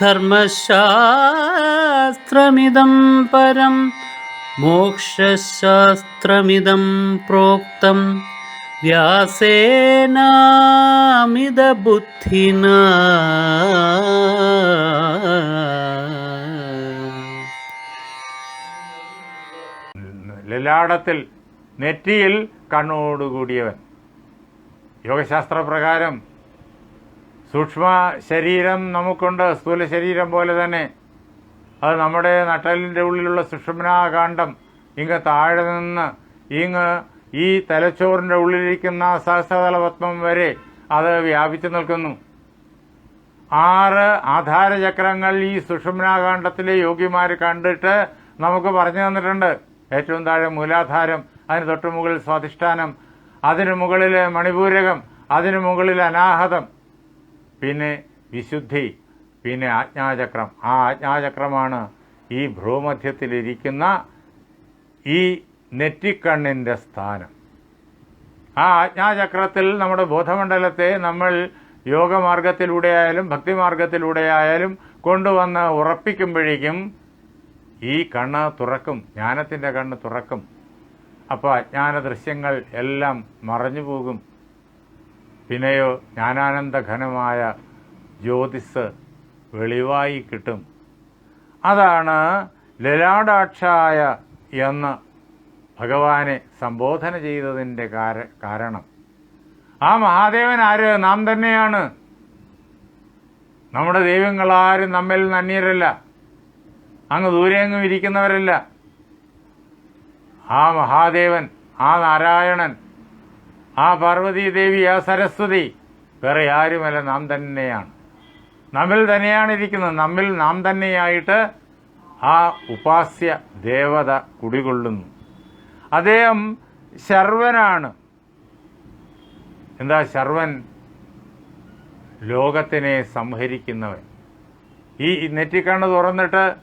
ധർമ്മശാസ്ത്രമിദം പരം മോക്ഷശാസ്ത്രമിതം പ്രോക്തം. വ്യാസേനാമിതബുദ്ധിന. ലലാടത്തിൽ നെറ്റിയിൽ കണ്ണോടുകൂടിയവൻ. യോഗശാസ്ത്രപ്രകാരം സൂക്ഷ്മ ശരീരം നമുക്കുണ്ട്. സ്ഥൂല ശരീരം പോലെ തന്നെ. അത് നമ്മുടെ നട്ടലിന്റെ ഉള്ളിലുള്ള സുഷുമ്നാകാന്ഡം ഇങ്ങ് താഴെ നിന്ന് ഇങ്ങ് ഈ തലച്ചോറിന്റെ ഉള്ളിലിരിക്കുന്ന സഹസ്രതലപത്മം വരെ അത് വ്യാപിച്ചു നിൽക്കുന്നു. ആറ് ആധാരചക്രങ്ങൾ ഈ സുഷുമ്നാകാന്ഡത്തിലെ യോഗിമാർ കണ്ടിട്ട് നമുക്ക് പറഞ്ഞു തന്നിട്ടുണ്ട്. ഏറ്റവും താഴെ മൂലാധാരം അതിന് തൊട്ട് മുകളിൽ സ്വാധിഷ്ഠാനം അതിനു മുകളിൽ മണിപൂരകം അതിനു മുകളിൽ അനാഹതം പിന്നെ വിശുദ്ധി പിന്നെ ആജ്ഞാചക്രം. ആ ആജ്ഞാചക്രമാണ് ഈ ഭ്രൂമധ്യത്തിലിരിക്കുന്ന ഈ നെറ്റിക്കണ്ണിന്റെ സ്ഥാനം. ആ ആജ്ഞാചക്രത്തിൽ നമ്മുടെ ബോധമണ്ഡലത്തെ നമ്മൾ യോഗമാർഗത്തിലൂടെയായാലും ഭക്തിമാർഗത്തിലൂടെയായാലും കൊണ്ടുവന്ന് ഉറപ്പിക്കുമ്പോഴേക്കും ഈ കണ്ണ് തുറക്കും ജ്ഞാനത്തിന്റെ കണ്ണ് തുറക്കും. അപ്പോൾ അജ്ഞാന ദൃശ്യങ്ങൾ എല്ലാം മറഞ്ഞു പോകും പിന്നെയോ ജ്ഞാനാനന്ദഘനമായ ജ്യോതിസ് വെളിവായി കിട്ടും. അതാണ് ലലാടാക്ഷായ എന്ന് ഭഗവാനെ സംബോധന ചെയ്തതിന്റെ കാര കാരണം. ആ മഹാദേവൻ ആര്? നാം തന്നെയാണ്. നമ്മുടെ ദൈവങ്ങളാരും നമ്മിൽ നന്യരല്ല അങ്ങ് ദൂരെയെങ്ങും ഇരിക്കുന്നവരല്ല. ആ മഹാദേവൻ ആ നാരായണൻ ആ പാർവതീദേവി ആ സരസ്വതി വേറെ ആരുമല്ല നാം തന്നെയാണ്. നമ്മിൽ തന്നെയാണ് ഇരിക്കുന്നത് നമ്മിൽ നാം തന്നെയായിട്ട് ആ ഉപാസ്യ ദേവത കുടികൊള്ളുന്നു. അദ്ദേഹം ശർവനാണ്. എന്താ ശർവൻ? ലോകത്തിനെ സംഹരിക്കുന്നവൻ. ഈ നെറ്റിക്കണ്ണ് തുറന്നിട്ട്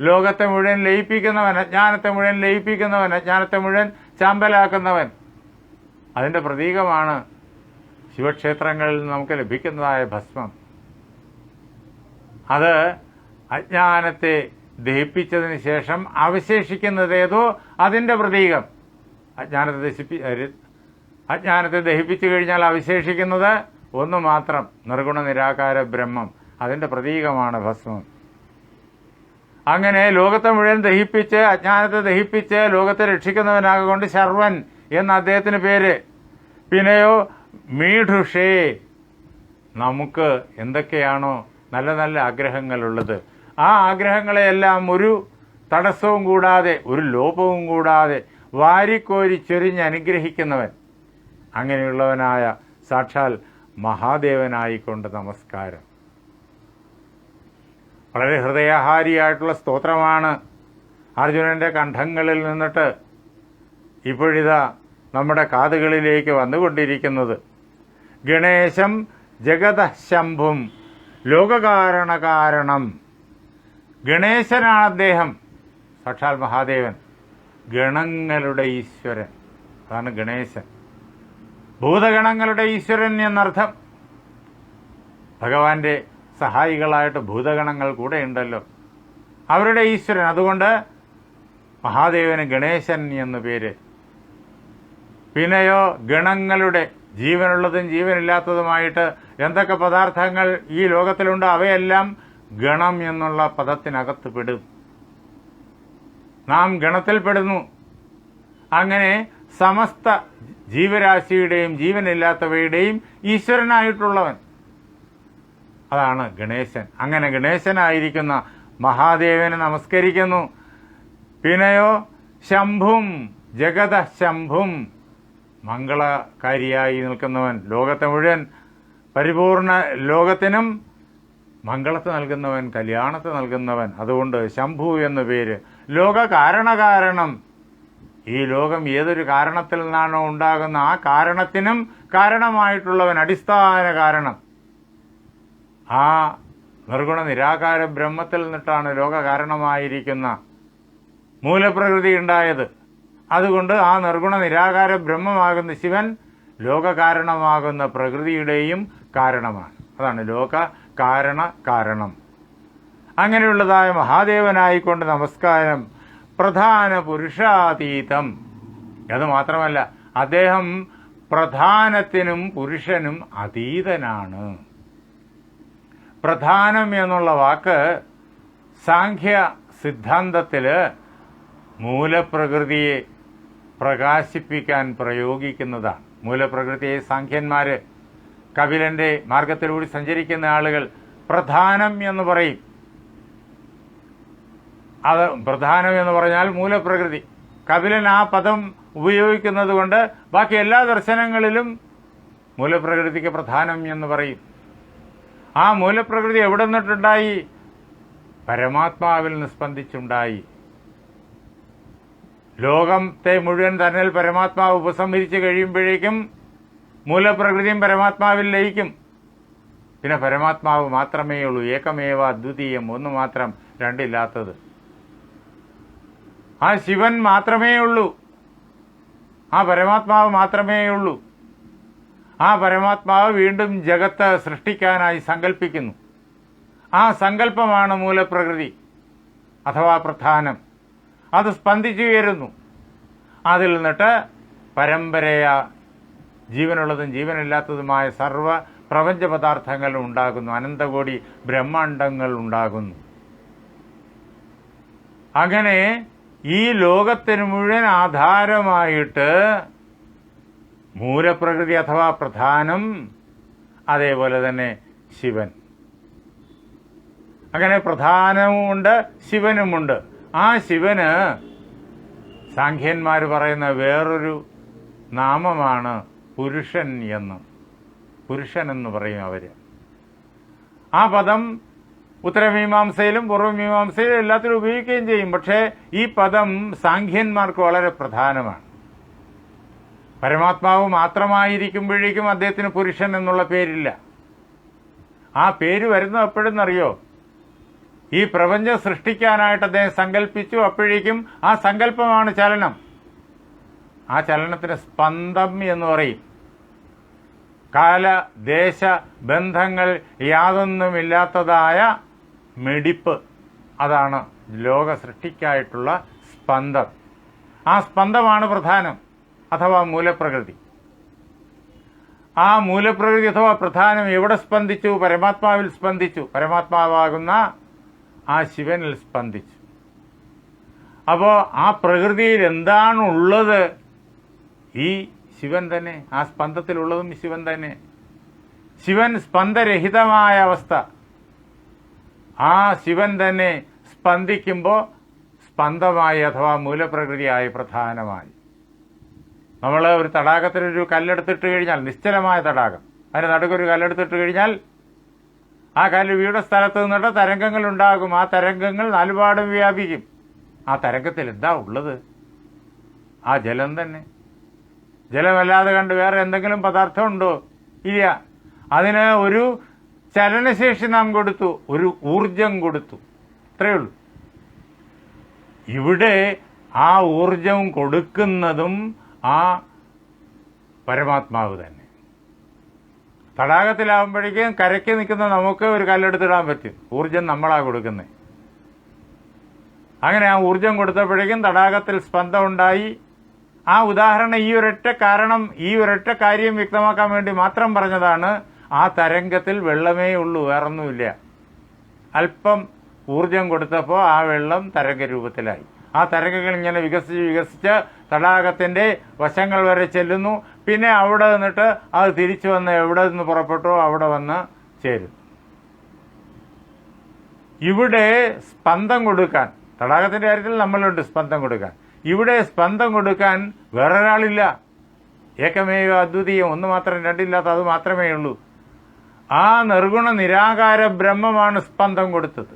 ലോകത്തെ മുഴുവൻ ലയിപ്പിക്കുന്നവൻ അജ്ഞാനത്തെ മുഴുവൻ ലയിപ്പിക്കുന്നവൻ അജ്ഞാനത്തെ മുഴുവൻ ചാമ്പലാക്കുന്നവൻ. അതിന്റെ പ്രതീകമാണ് ശിവക്ഷേത്രങ്ങളിൽ നമുക്ക് ലഭിക്കുന്നതായ ഭസ്മം. അത് അജ്ഞാനത്തെ ദഹിപ്പിച്ചതിന് ശേഷം അവശേഷിക്കുന്നത് ഏതോ അതിന്റെ പ്രതീകം. അജ്ഞാനത്തെ ദശിപ്പി അജ്ഞാനത്തെ ദഹിപ്പിച്ചു കഴിഞ്ഞാൽ അവശേഷിക്കുന്നത് ഒന്ന് മാത്രം നിർഗുണ നിരാകാര ബ്രഹ്മം. അതിന്റെ പ്രതീകമാണ് ഭസ്മം. അങ്ങനെ ലോകത്തെ മുഴുവൻ ദഹിപ്പിച്ച് അജ്ഞാനത്തെ ദഹിപ്പിച്ച് ലോകത്തെ രക്ഷിക്കുന്നവനാകൊണ്ട് ശർവൻ എന്ന അദ്ദേഹത്തിന് പേര്? പിന്നെയോ മീഠുഷേ. നമുക്ക് എന്തൊക്കെയാണോ നല്ല നല്ല ആഗ്രഹങ്ങളുള്ളത്. ആ ആഗ്രഹങ്ങളെയെല്ലാം ഒരു തടസ്സവും കൂടാതെ ഒരു ലോപവും കൂടാതെ വാരിക്കോരി ചൊരിഞ്ഞ് അനുഗ്രഹിക്കുന്നവൻ. അങ്ങനെയുള്ളവനായ സാക്ഷാൽ മഹാദേവനായിക്കൊണ്ട് നമസ്കാരം. വളരെ ഹൃദയഹാരിയായിട്ടുള്ള സ്തോത്രമാണ് അർജുനന്റെ കണ്ഠങ്ങളിൽ നിന്നിട്ട് ഇപ്പോഴിതാ നമ്മുടെ കാതുകളിലേക്ക് വന്നുകൊണ്ടിരിക്കുന്നത്. ഗണേശം ജഗതശംഭും ലോകകാരണകാരണം. ഗണേശനാണ് അദ്ദേഹം. സാക്ഷാൽ മഹാദേവൻ. ഗണങ്ങളുടെ ഈശ്വരൻ. അതാണ് ഗണേശൻ. ഭൂതഗണങ്ങളുടെ ഈശ്വരൻ എന്നർത്ഥം. ഭഗവാന്റെ സഹായികളായിട്ട് ഭൂതഗണങ്ങൾ കൂടെ ഉണ്ടല്ലോ. അവരുടെ ഈശ്വരൻ. അതുകൊണ്ട് മഹാദേവന് ഗണേശൻ എന്ന് പേര്. പിന്നെയോ ഗണങ്ങളുടെ ജീവനുള്ളതും ജീവനില്ലാത്തതുമായിട്ട് എന്തൊക്കെ പദാർത്ഥങ്ങൾ ഈ ലോകത്തിലുണ്ടോ? അവയെല്ലാം ഗണം എന്നുള്ള പദത്തിനകത്ത് പെടും. നാം ഗണത്തിൽപ്പെടുന്നു അങ്ങനെ സമസ്ത ജീവരാശിയുടെയും ജീവനില്ലാത്തവയുടെയും ഈശ്വരനായിട്ടുള്ളവൻ. അതാണ് ഗണേശൻ. അങ്ങനെ ഗണേശനായിരിക്കുന്ന മഹാദേവനെ നമസ്കരിക്കുന്നു. പിന്നെയോ ശംഭും ജഗത ശംഭും മംഗളകാരിയായി നിൽക്കുന്നവൻ ലോകത്തെ മുഴുവൻ പരിപൂർണ ലോകത്തിനും മംഗളത്തെ നൽകുന്നവൻ കല്യാണത്തെ നൽകുന്നവൻ. അതുകൊണ്ട് ശംഭു എന്ന പേര്. ലോക കാരണകാരണം ഈ ലോകം ഏതൊരു കാരണത്തിൽ നിന്നാണോ ഉണ്ടാകുന്ന ആ കാരണത്തിനും കാരണമായിട്ടുള്ളവൻ അടിസ്ഥാന കാരണം. ആ നിർഗുണ നിരാകാര ബ്രഹ്മത്തിൽ നിന്നിട്ടാണ് ലോക കാരണമായിരിക്കുന്ന മൂലപ്രകൃതി ഉണ്ടായത്. അതുകൊണ്ട് ആ നിർഗുണ നിരാകാര ബ്രഹ്മമാകുന്ന ശിവൻ ലോകകാരണമാകുന്ന പ്രകൃതിയുടെയും കാരണമാണ്. അതാണ് ലോക കാരണ കാരണം. അങ്ങനെയുള്ളതായ മഹാദേവനായിക്കൊണ്ട് നമസ്കാരം. പ്രധാന പുരുഷാതീതം. അത് മാത്രമല്ല അദ്ദേഹം പ്രധാനത്തിനും പുരുഷനും അതീതനാണ്. പ്രധാനം എന്നുള്ള വാക്ക് സാഖ്യ സിദ്ധാന്തത്തിൽ മൂലപ്രകൃതിയെ പ്രകാശിപ്പിക്കാൻ പ്രയോഗിക്കുന്നതാണ്. മൂലപ്രകൃതിയെ സാഖ്യന്മാര് കപിലന്റെ മാർഗത്തിലൂടെ സഞ്ചരിക്കുന്ന ആളുകൾ പ്രധാനം എന്ന് പറയും. അത് പ്രധാനം എന്ന് പറഞ്ഞാൽ മൂലപ്രകൃതി. കപിലൻ ആ പദം ഉപയോഗിക്കുന്നത് കൊണ്ട് ബാക്കി എല്ലാ ദർശനങ്ങളിലും മൂലപ്രകൃതിക്ക് പ്രധാനം എന്ന് പറയും. ആ മൂലപ്രകൃതി എവിടെ നിന്നിട്ടുണ്ടായി? പരമാത്മാവിൽ നിന്ന് സ്പന്ദിച്ചുണ്ടായി ലോകത്തെ മുഴുവൻ തന്നെ പരമാത്മാവ് ഉപസംഹരിച്ച് കഴിയുമ്പോഴേക്കും മൂലപ്രകൃതിയും പരമാത്മാവിൽ ലയിക്കും. പിന്നെ പരമാത്മാവ് മാത്രമേ ഉള്ളൂ. ഏകമേവ അദ്വിതീയം ഒന്ന് മാത്രം രണ്ടില്ലാത്തത്. ആ ശിവൻ മാത്രമേ ഉള്ളൂ. ആ പരമാത്മാവ് മാത്രമേ ഉള്ളൂ. ആ പരമാത്മാവ് വീണ്ടും ജഗത്ത് സൃഷ്ടിക്കാനായി സങ്കല്പിക്കുന്നു ആ സങ്കല്പമാണ് മൂലപ്രകൃതി. അഥവാ പ്രധാനം. അത് സ്പന്ദിച്ചുയരുന്നു അതിൽ നിന്നിട്ട് പരമ്പരയ ജീവനുള്ളതും ജീവനില്ലാത്തതുമായ സർവ പ്രപഞ്ച പദാർത്ഥങ്ങൾ ഉണ്ടാകുന്നു. അനന്തകോടി ബ്രഹ്മാണ്ടങ്ങൾ ഉണ്ടാകുന്നു. അങ്ങനെ ഈ ലോകത്തിന് മുഴുവൻ ആധാരമായിട്ട് മൂലപ്രകൃതി അഥവാ പ്രധാനം അതേപോലെ തന്നെ ശിവൻ. അങ്ങനെ പ്രധാനവുമുണ്ട് ശിവനുമുണ്ട്. ആ ശിവന് സാഖ്യന്മാർ പറയുന്ന വേറൊരു നാമമാണ് പുരുഷൻ എന്ന്. പുരുഷൻ എന്ന് പറയും അവർ ആ പദം ഉത്തരമീമാംസയിലും പൂർവമീമാംസയിലും എല്ലാത്തിലും ഉപയോഗിക്കുകയും ചെയ്യും. പക്ഷേ ഈ പദം സാഖ്യന്മാർക്ക് വളരെ പ്രധാനമാണ്. പരമാത്മാവ് മാത്രമായിരിക്കുമ്പോഴേക്കും അദ്ദേഹത്തിന് പുരുഷൻ എന്നുള്ള പേരില്ല. ആ പേര് വരുന്നത് എപ്പോഴെന്നറിയോ ഈ പ്രപഞ്ചം സൃഷ്ടിക്കാനായിട്ട് അദ്ദേഹം സങ്കല്പിച്ചു അപ്പോഴേക്കും ആ സങ്കല്പമാണ് ചലനം. ആ ചലനത്തിന് സ്പന്ദം എന്ന് പറയും. കാല ദേശ ബന്ധങ്ങൾ യാതൊന്നുമില്ലാത്തതായ മെടിപ്പ്. അതാണ് ലോക സൃഷ്ടിക്കായിട്ടുള്ള സ്പന്ദം. ആ സ്പന്ദമാണ് പ്രധാനം അഥവാ മൂലപ്രകൃതി. ആ മൂലപ്രകൃതി അഥവാ പ്രധാനം എവിടെ സ്പന്ദിച്ചു? പരമാത്മാവിൽ സ്പന്ദിച്ചു. പരമാത്മാവാകുന്ന ആ ശിവനിൽ സ്പന്ദിച്ചു. അപ്പോൾ ആ പ്രകൃതിയിൽ എന്താണുള്ളത്? ഈ ശിവൻ തന്നെ ആ സ്പന്ദത്തിലുള്ളതും ശിവൻ തന്നെ. ശിവൻ സ്പന്ദരഹിതമായ അവസ്ഥ. ആ ശിവൻ തന്നെ സ്പന്ദിക്കുമ്പോൾ സ്പന്ദമായി അഥവാ മൂലപ്രകൃതിയായി പ്രധാനമായി. നമ്മൾ ഒരു തടാകത്തിലൊരു കല്ലെടുത്തിട്ട് കഴിഞ്ഞാൽ നിശ്ചലമായ തടാകം. അതിന് നടുക്കൊരു കല്ലെടുത്തിട്ട് കഴിഞ്ഞാൽ ആ വീട് സ്ഥലത്ത് നിന്നിട്ട് തരംഗങ്ങൾ ഉണ്ടാകും ആ തരംഗങ്ങൾ നാലുപാടും വ്യാപിക്കും. ആ തരംഗത്തിൽ എന്താ ഉള്ളത്? ആ ജലം തന്നെ. ജലമല്ലാതെ കണ്ട് വേറെ എന്തെങ്കിലും പദാർത്ഥം ഉണ്ടോ? ഇല്ല. അതിന് ഒരു ചലനശേഷി നാം കൊടുത്തു. ഒരു ഊർജം കൊടുത്തു. അത്രയേ ഉള്ളൂ. ഇവിടെ ആ ഊർജം കൊടുക്കുന്നതും ആ പരമാത്മാവ് തന്നെ. തടാകത്തിലാവുമ്പോഴേക്കും കരയ്ക്ക് നിൽക്കുന്ന നമുക്ക് ഒരു കല്ലെടുത്തിടാൻ പറ്റും. ഊർജം നമ്മളാണ് കൊടുക്കുന്നത് അങ്ങനെ ആ ഊർജം കൊടുത്തപ്പോഴേക്കും തടാകത്തിൽ സ്പന്ദം ഉണ്ടായി ആ ഉദാഹരണം ഈ ഒരൊറ്റ കാരണം ഈ ഒരൊറ്റ കാര്യം വ്യക്തമാക്കാൻ വേണ്ടി മാത്രം പറഞ്ഞതാണ് ആ തരംഗത്തിൽ വെള്ളമേ ഉള്ളൂ വേറൊന്നുമില്ല. അല്പം ഊർജം കൊടുത്തപ്പോൾ ആ വെള്ളം തരംഗ രൂപത്തിലായി ആ തരംഗങ്ങൾ ഇങ്ങനെ വികസിച്ച് വികസിച്ച് തടാകത്തിന്റെ വശങ്ങൾ വരെ ചെല്ലുന്നു. പിന്നെ അവിടെ നിന്നിട്ട് അത് തിരിച്ചു വന്ന് എവിടെ നിന്ന് പുറപ്പെട്ടോ അവിടെ വന്ന് ചേരും. ഇവിടെ സ്പന്ദം കൊടുക്കാൻ തടാകത്തിന്റെ കാര്യത്തിൽ നമ്മളുണ്ട് സ്പന്ദം കൊടുക്കാൻ. ഇവിടെ സ്പന്ദം കൊടുക്കാൻ വേറൊരാളില്ല. ഏകമേവ അദ്വിതീയം ഒന്ന് മാത്രം രണ്ടില്ലാത്ത അത് മാത്രമേ ഉള്ളൂ. ആ നിർഗുണ നിരാകാര ബ്രഹ്മമാണ് സ്പന്ദം കൊടുത്തത്.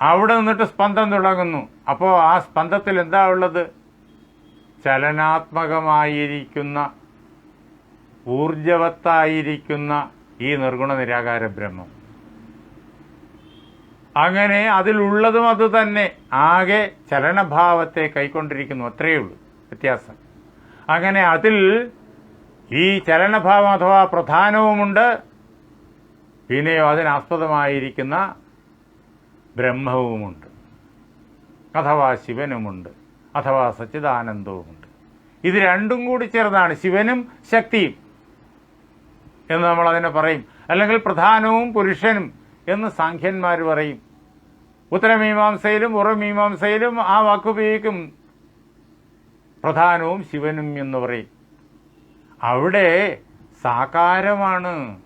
അവിടെ നിന്നിട്ട് സ്പന്ദം തുടങ്ങുന്നു. അപ്പോൾ ആ സ്പന്ദത്തിൽ എന്താ ഉള്ളത്? ചലനാത്മകമായിരിക്കുന്ന ഊർജവത്തായിരിക്കുന്ന ഈ നിർഗുണ നിരാകാര ബ്രഹ്മം. അങ്ങനെ അതിലുള്ളതും അത് തന്നെ ആകെ ചലനഭാവത്തെ കൈക്കൊണ്ടിരിക്കുന്നു അത്രയേ ഉള്ളൂ വ്യത്യാസം. അങ്ങനെ അതിൽ ഈ ചലനഭാവം അഥവാ പ്രധാനവുമുണ്ട് പിന്നെയോ അതിനാസ്പദമായിരിക്കുന്ന ബ്രഹ്മവുമുണ്ട് അഥവാ ശിവനുമുണ്ട്. അഥവാ സച്ചിദാനന്ദവുമുണ്ട്. ഇത് രണ്ടും കൂടി ചേർന്നാണ് ശിവനും ശക്തിയും എന്ന് നമ്മൾ അതിനെ പറയും. അല്ലെങ്കിൽ പ്രധാനവും പുരുഷനും എന്ന് സാഖ്യന്മാർ പറയും. ഉത്തരമീമാംസയിലും ഉറമീമാംസയിലും ആ വാക്കുപയോഗിക്കും പ്രധാനവും ശിവനും എന്ന് പറയും. അവിടെ സാകാരമാണ്.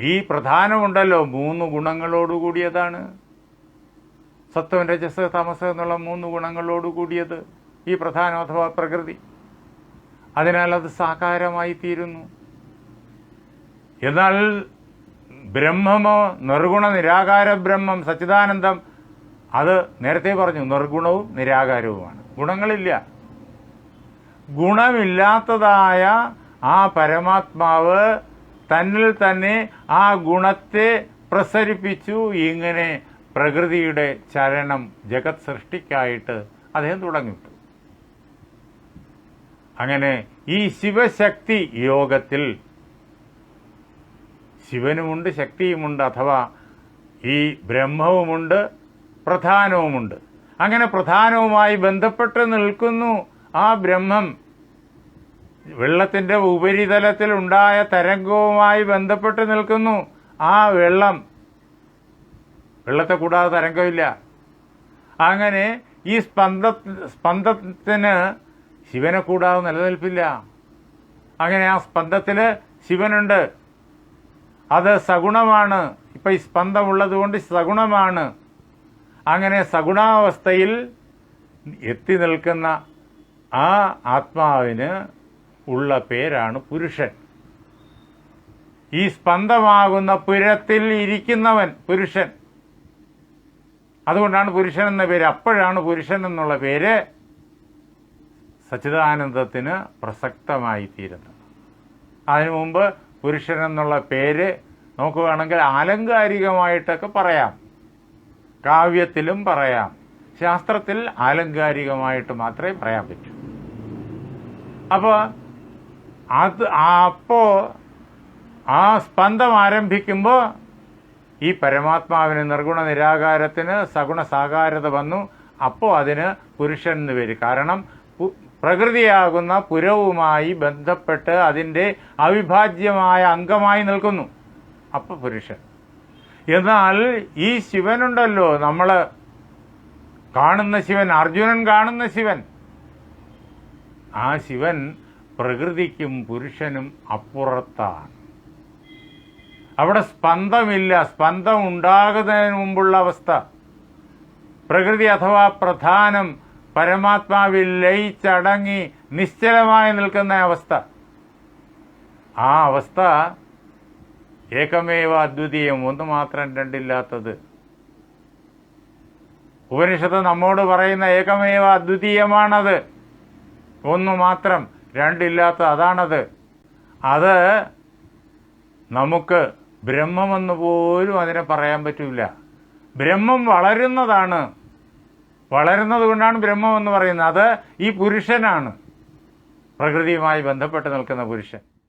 ഈ പ്രധാനമുണ്ടല്ലോ മൂന്ന് ഗുണങ്ങളോട് കൂടിയതാണ് സത്വം രജസ് തമസ് എന്നുള്ള മൂന്ന് ഗുണങ്ങളോട് കൂടിയത് ഈ പ്രധാനം അഥവാ പ്രകൃതി. അതിനാൽ അത് സാകാരമായി തീരുന്നു. എന്നാൽ ബ്രഹ്മമോ നിർഗുണ നിരാകാര ബ്രഹ്മം സച്ചിദാനന്ദം അത് നേരത്തെ പറഞ്ഞു നിർഗുണവും നിരാകാരവുമാണ്. ഗുണങ്ങളില്ല. ഗുണമില്ലാത്തതായ ആ പരമാത്മാവ് തന്നിൽ തന്നെ ആ ഗുണത്തെ പ്രസരിപ്പിച്ചു ഇങ്ങനെ പ്രകൃതിയുടെ ചരണം ജഗത് സൃഷ്ടിക്കായിട്ട് അദ്ദേഹം തുടങ്ങിട്ടു. അങ്ങനെ ഈ ശിവശക്തി യോഗത്തിൽ ശിവനുമുണ്ട് ശക്തിയുമുണ്ട് അഥവാ ഈ ബ്രഹ്മവുമുണ്ട് പ്രധാനവുമുണ്ട്. അങ്ങനെ പ്രധാനവുമായി ബന്ധപ്പെട്ട് നിൽക്കുന്നു ആ ബ്രഹ്മം. വെള്ളത്തിന്റെ ഉപരിതലത്തിൽ ഉണ്ടായ തരംഗവുമായി ബന്ധപ്പെട്ട് നിൽക്കുന്നു ആ വെള്ളം. വെള്ളത്തെ കൂടാതെ തരംഗമില്ല. അങ്ങനെ ഈ സ്പന്ദ സ്പന്ദത്തിന് ശിവനെ കൂടാതെ നിലനിൽപ്പില്ല. അങ്ങനെ ആ സ്പന്ദത്തിൽ ശിവനുണ്ട്. അത് സഗുണമാണ്. ഇപ്പം ഈ സ്പന്ദമുള്ളതുകൊണ്ട് സഗുണമാണ്. അങ്ങനെ സഗുണാവസ്ഥയിൽ എത്തി നിൽക്കുന്ന ആ ആത്മാവിന് ഉള്ള പേരാണ് പുരുഷൻ. ഈ സ്പന്ദമാകുന്ന പുരത്തിൽ ഇരിക്കുന്നവൻ പുരുഷൻ. അതുകൊണ്ടാണ് പുരുഷൻ എന്ന പേര്. അപ്പോഴാണ് പുരുഷൻ എന്നുള്ള പേര് സച്ചിദാനന്ദത്തിന് പ്രസക്തമായി തീരുന്നത് അതിനു മുമ്പ് പുരുഷൻ എന്നുള്ള പേര് നോക്കുകയാണെങ്കിൽ ആലങ്കാരികമായിട്ടൊക്കെ പറയാം. കാവ്യത്തിലും പറയാം. ശാസ്ത്രത്തിൽ ആലങ്കാരികമായിട്ട് മാത്രമേ പറയാൻ പറ്റൂ. അപ്പോൾ അത് അപ്പോൾ ആ സ്പന്ദം ആരംഭിക്കുമ്പോൾ ഈ പരമാത്മാവിന് നിർഗുണ നിരാകാരത്തിന് സഗുണ സാകാരത വന്നു. അപ്പോൾ അതിന് പുരുഷൻ എന്ന് പേര്. കാരണം പ്രകൃതിയാകുന്ന പുരവുമായി ബന്ധപ്പെട്ട് അതിന്റെ അവിഭാജ്യമായ അംഗമായി നിൽക്കുന്നു. അപ്പോൾ പുരുഷൻ. എന്നാൽ ഈ ശിവനുണ്ടല്ലോ നമ്മൾ കാണുന്ന ശിവൻ അർജുനൻ കാണുന്ന ശിവൻ. ആ ശിവൻ പ്രകൃതിക്കും പുരുഷനും അപ്പുറത്താണ്. അവിടെ സ്പന്ദമില്ല. സ്പന്ദം ഉണ്ടാകുന്നതിന് മുമ്പുള്ള അവസ്ഥ. പ്രകൃതി അഥവാ പ്രധാനം പരമാത്മാവിൽ ലയിച്ചടങ്ങി നിശ്ചലമായി നിൽക്കുന്ന അവസ്ഥ. ആ അവസ്ഥ ഏകമേവ അദ്വിതീയം ഒന്ന് മാത്രം രണ്ടില്ലാത്തത്. ഉപനിഷത്ത് നമ്മോട് പറയുന്ന ഏകമേവ അദ്വിതീയമാണത്. ഒന്ന് മാത്രം രണ്ടില്ലാത്ത അതാണത്. അത് നമുക്ക് ബ്രഹ്മമെന്ന് പോലും അതിനെ പറയാൻ പറ്റില്ല ബ്രഹ്മം വളരുന്നതാണ്. വളരുന്നത് കൊണ്ടാണ് ബ്രഹ്മം എന്ന് പറയുന്നത്. അത് ഈ പുരുഷനാണ്. പ്രകൃതിയുമായി ബന്ധപ്പെട്ട് നിൽക്കുന്ന പുരുഷൻ.